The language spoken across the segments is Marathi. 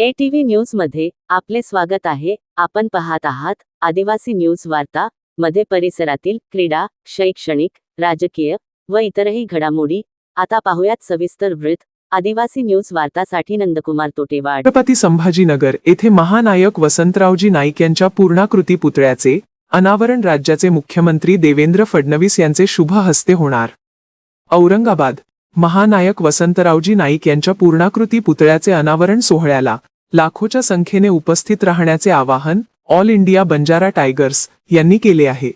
एटीव्ही न्यूजमध्ये आपले स्वागत आहे. आपण पाहत आहात आदिवासी न्यूज वार्ता मध्ये परिसरातील क्रीडा शैक्षणिक राजकीय व इतरही घडामोडी. आता पाहुयात सविस्तर वृत्त. आदिवासी न्यूज वार्तासाठी नंदकुमार तोटेवाड. छत्रपती संभाजीनगर येथे महानायक वसंतरावजी नाईक यांच्या पूर्णाकृती पुतळ्याचे अनावरण राज्याचे मुख्यमंत्री देवेंद्र फडणवीस यांचे शुभ हस्ते होणार. औरंगाबाद. महानायक वसंतरावजी नाईक यांच्या पूर्णाकृती पुतळ्याचे अनावरण सोहळ्याला लाखोच्या संख्येने उपस्थित राहण्याचे आवाहन ऑल इंडिया बंजारा टायगर्स यांनी केले आहे.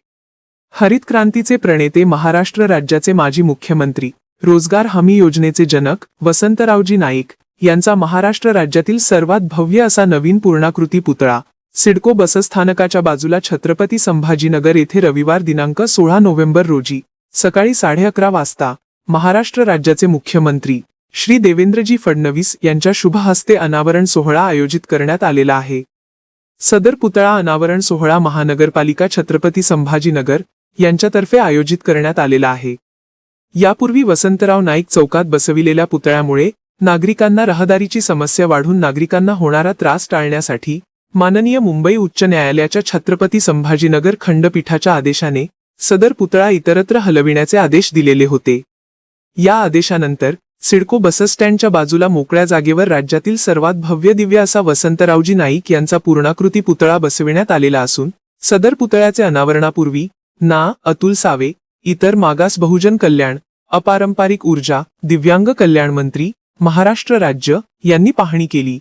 हरित क्रांतीचे प्रणेते महाराष्ट्र राज्याचे माजी मुख्यमंत्री रोजगार हमी योजनेचे जनक वसंतरावजी नाईक यांचा महाराष्ट्र राज्यातील सर्वात भव्य असा नवीन पूर्णाकृती पुतळा सिडको बसस्थानकाच्या बाजूला छत्रपती संभाजीनगर येथे रविवार दिनांक सोळा नोव्हेंबर रोजी सकाळी साडे अकरा वाजता महाराष्ट्र राज्याचे मुख्यमंत्री श्री देवेंद्रजी फडणवीस यांच्या शुभ हस्ते अनावरण सोहळा आयोजित करण्यात आलेला आहे. सदर पुतळा अनावरण सोहळा महानगरपालिका छत्रपती संभाजीनगर यांच्यातर्फे आयोजित करण्यात आलेला आहे. यापूर्वी वसंतराव नाईक चौकात बसविलेल्या पुतळ्यामुळे नागरिकांना रहदारीची समस्या वाढून नागरिकांना होणारा त्रास टाळण्यासाठी माननीय मुंबई उच्च न्यायालयाच्या छत्रपती संभाजीनगर खंडपीठाच्या आदेशाने सदर पुतळा इतरत्र हलविण्याचे आदेश दिलेले होते. या आदेशानंतर सिडको बसस्टँडच्या बाजूला मोकळ्या जागेवर राज्यातील सर्वात भव्य दिव्य असा वसंतरावजी नाईक यांचा पूर्णाकृती पुतळा बसविण्यात आलेला असून सदर पुतळ्याचे अनावरणापूर्वी ना अतुल सावे इतर मागास बहुजन कल्याण अपारंपरिक ऊर्जा दिव्यांग कल्याण मंत्री महाराष्ट्र राज्य यांनी पाहणी केली.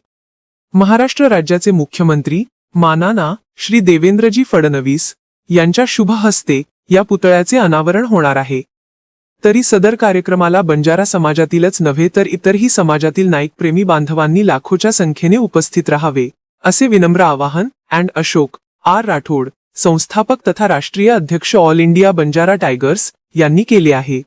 महाराष्ट्र राज्याचे मुख्यमंत्री मानाना श्री देवेंद्रजी फडणवीस यांच्या शुभ हस्ते या पुतळ्याचे अनावरण होणार आहे. तरी सदर कार्यक्रमाला बंजारा समाजातीलच नव्हे तर इतरही समाजातील नाईकप्रेमी बांधवांनी लाखोच्या संख्येने उपस्थित राहावे असे विनम्र आवाहन अँड अशोक आर राठोड संस्थापक तथा राष्ट्रीय अध्यक्ष ऑल इंडिया बंजारा टायगर्स यांनी केले आहे.